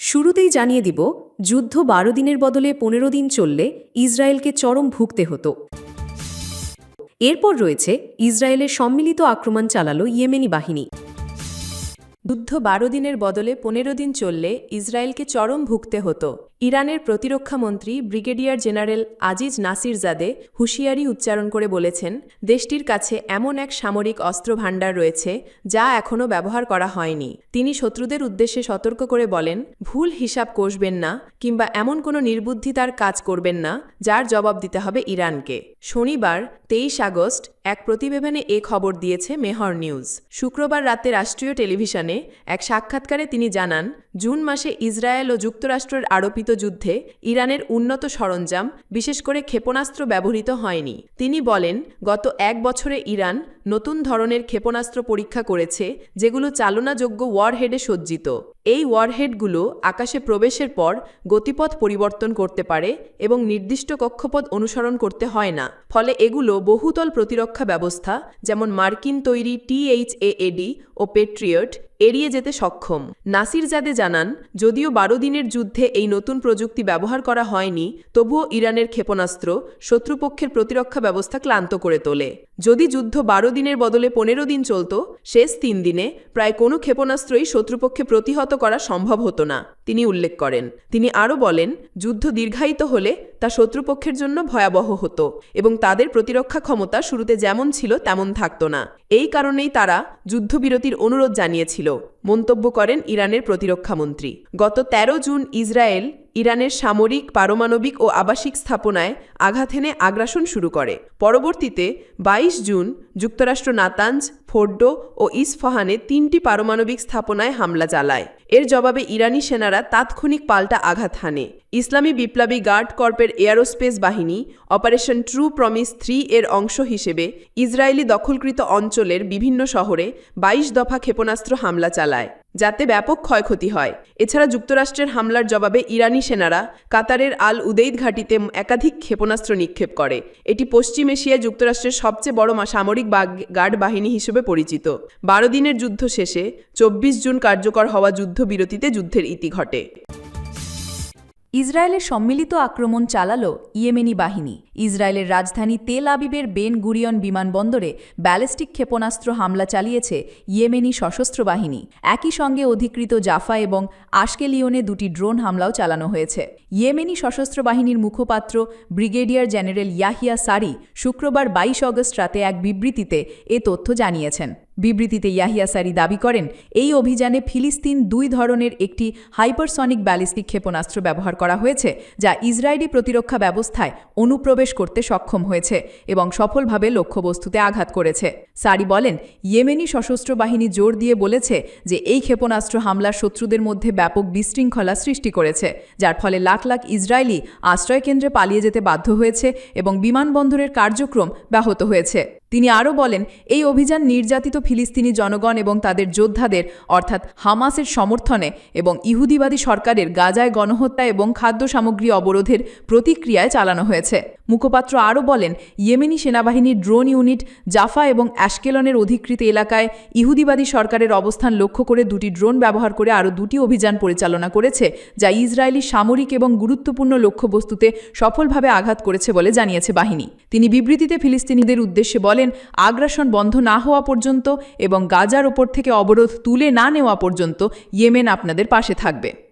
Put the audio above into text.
শুরুতেই জানিয়ে দিব, যুদ্ধ বারো দিনের বদলে পনেরো দিন চললে ইসরায়েলকে চরম ভুগতে হতো। এরপর রয়েছে ইসরায়েলের সম্মিলিত আক্রমণ চালালো ইয়েমেনি বাহিনী। যুদ্ধ বারো দিনের বদলে পনেরো দিন চললে ইসরায়েলকে চরম ভুগতে হতো। ইরানের প্রতিরক্ষামন্ত্রী ব্রিগেডিয়ার জেনারেল আজিজ নাসিরজাদে হুঁশিয়ারি উচ্চারণ করে বলেছেন, দেশটির কাছে এমন এক সামরিক অস্ত্র ভাণ্ডার রয়েছে যা এখনও ব্যবহার করা হয়নি। তিনি শত্রুদের উদ্দেশ্যে সতর্ক করে বলেন, ভুল হিসাব কষবেন না কিংবা এমন কোনো নির্বুদ্ধিতার কাজ করবেন না যার জবাব দিতে হবে ইরানকে। শনিবার, তেইশ আগস্ট, এক প্রতিবেদনে এ খবর দিয়েছে মেহর নিউজ। শুক্রবার রাতে রাষ্ট্রীয় টেলিভিশনে এক সাক্ষাৎকারে তিনি জানান, জুন মাসে ইসরায়েল ও যুক্তরাষ্ট্রের আরোপিত যুদ্ধে ইরানের উন্নত সরঞ্জাম, বিশেষ করে ক্ষেপণাস্ত্র ব্যবহৃত হয়নি। তিনি বলেন, গত এক বছরে ইরান নতুন ধরনের ক্ষেপণাস্ত্র পরীক্ষা করেছে, যেগুলো চালনাযোগ্য ওয়ারহেডে সজ্জিত। এই ওয়ারহেডগুলো আকাশে প্রবেশের পর গতিপথ পরিবর্তন করতে পারে এবং নির্দিষ্ট কক্ষপথ অনুসরণ করতে হয় না। ফলে এগুলো বহুতল প্রতিরক্ষা ব্যবস্থা, যেমন মার্কিন তৈরি টিএইচএএডি ও পেট্রিয়ট, এড়িয়ে যেতে সক্ষম। নাসির জাদে জানান, যদিও বারো দিনের যুদ্ধে এই নতুন প্রযুক্তি ব্যবহার করা হয়নি, তবুও ইরানের ক্ষেপণাস্ত্র শত্রুপক্ষের প্রতিরক্ষা ব্যবস্থা ক্লান্ত করে তোলে। যদি যুদ্ধ বারো দিনের বদলে পনেরো দিন চলত, শেষ তিন দিনে প্রায় কোনো ক্ষেপণাস্ত্রই শত্রুপক্ষে প্রতিহত করা সম্ভব হতো না, তিনি উল্লেখ করেন। তিনি আরও বলেন, যুদ্ধ দীর্ঘায়িত হলে তা শত্রুপক্ষের জন্য ভয়াবহ হতো এবং তাদের প্রতিরক্ষা ক্ষমতা শুরুতে যেমন ছিল তেমন থাকত না। এই কারণেই তারা যুদ্ধবিরতির অনুরোধ জানিয়েছিল, মন্তব্য করেন ইরানের প্রতিরক্ষামন্ত্রী গত ১৩ জুন ইসরায়েল ইরানের সামরিক, পারমাণবিক ও আবাসিক স্থাপনায় আঘাত হেনে আগ্রাসন শুরু করে। পরবর্তীতে ২২ জুন যুক্তরাষ্ট্র নাতাঞ্জ ফোর্ডো ও ইসফাহানে তিনটি পারমাণবিক স্থাপনায় হামলা চালায়। এর জবাবে ইরানি সেনারা তাৎক্ষণিক পাল্টা আঘাত হানে। ইসলামী বিপ্লবী গার্ড কর্পের এয়ারোস্পেস বাহিনী, অপারেশন ট্রু প্রমিস থ্রি এর অংশ হিসেবে ইসরায়েলি দখলকৃত অঞ্চলের বিভিন্ন শহরে ২২ দফা ক্ষেপণাস্ত্র হামলা চালায়। যাতে ব্যাপক ক্ষয়ক্ষতি হয়। এছাড়া যুক্তরাষ্ট্রের হামলার জবাবে ইরানি সেনারা কাতারের আল উদেইদ ঘাটিতে একাধিক ক্ষেপণাস্ত্র নিক্ষেপ করে। এটি পশ্চিম এশিয়ায় যুক্তরাষ্ট্রের সবচেয়ে বড় সামরিক গার্ড বাহিনী হিসেবে পরিচিত। বারো দিনের যুদ্ধ শেষে চব্বিশ জুন কার্যকর হওয়া যুদ্ধবিরতিতে যুদ্ধের ইতি ঘটে। ইসরায়েলের সম্মিলিত আক্রমণ চালাল ইয়েমেনি বাহিনী। ইসরায়েলের রাজধানী তেল আবিবের বেন গুরিয়ন বিমানবন্দরে ব্যালিস্টিক ক্ষেপণাস্ত্র হামলা চালিয়েছে ইয়েমেনি সশস্ত্র বাহিনী। একই সঙ্গে অধিকৃত জাফা এবং আশকেলিয়নে দুটি ড্রোন হামলাও চালানো হয়েছে। ইয়েমেনি সশস্ত্র বাহিনীর মুখপাত্র ব্রিগেডিয়ার জেনারেল ইয়াহিয়া সারি শুক্রবার বাইশ অগস্ট রাতে এক বিবৃতিতে এ তথ্য জানিয়েছেন। বিবৃতিতে ইয়াহিয়া সারি দাবি করেন, এই অভিযানে ফিলিস্তিন দুই ধরনের একটি হাইপারসনিক ব্যালিস্টিক ক্ষেপণাস্ত্র ব্যবহার করা হয়েছে, যা ইসরায়েলি প্রতিরক্ষা ব্যবস্থায় অনুপ্রবেশ করতে সক্ষম হয়েছে এবং সফলভাবে লক্ষ্যবস্তুতে আঘাত করেছে। সারি বলেন, ইয়েমেনি সশস্ত্র বাহিনী জোর দিয়ে বলেছে যে এই ক্ষেপণাস্ত্র হামলা শত্রুদের মধ্যে ব্যাপক বিশৃঙ্খলা সৃষ্টি করেছে, যার ফলে লাখ লাখ ইসরায়েলি আশ্রয়কেন্দ্রে পালিয়ে যেতে বাধ্য হয়েছে এবং বিমানবন্দরের কার্যক্রম ব্যাহত হয়েছে। তিনি আরও বলেন, এই অভিযান নির্যাতিত ফিলিস্তিনি জনগণ এবং তাদের যোদ্ধাদের, অর্থাৎ হামাসের সমর্থনে এবং ইহুদিবাদী সরকারের গাজায় গণহত্যা এবং খাদ্য সামগ্রী অবরোধের প্রতিক্রিয়ায় চালানো হয়েছে। মুখপাত্র আরও বলেন, ইয়েমেনি সেনাবাহিনীর ড্রোন ইউনিট জাফা এবং অ্যাশকেলনের অধিকৃত এলাকায় ইহুদিবাদী সরকারের অবস্থান লক্ষ্য করে দুটি ড্রোন ব্যবহার করে আরও দুটি অভিযান পরিচালনা করেছে, যা ইসরায়েলি সামরিক এবং গুরুত্বপূর্ণ লক্ষ্যবস্তুতে সফলভাবে আঘাত করেছে বলে জানিয়েছে বাহিনী। তিনি বিবৃতিতে ফিলিস্তিনিদের উদ্দেশ্যে বলেন, আগ্রাসন বন্ধ না হওয়া পর্যন্ত এবং গাজার ওপর থেকে অবরোধ তুলে না নেওয়া পর্যন্ত ইয়েমেন আপনাদের পাশে থাকবে।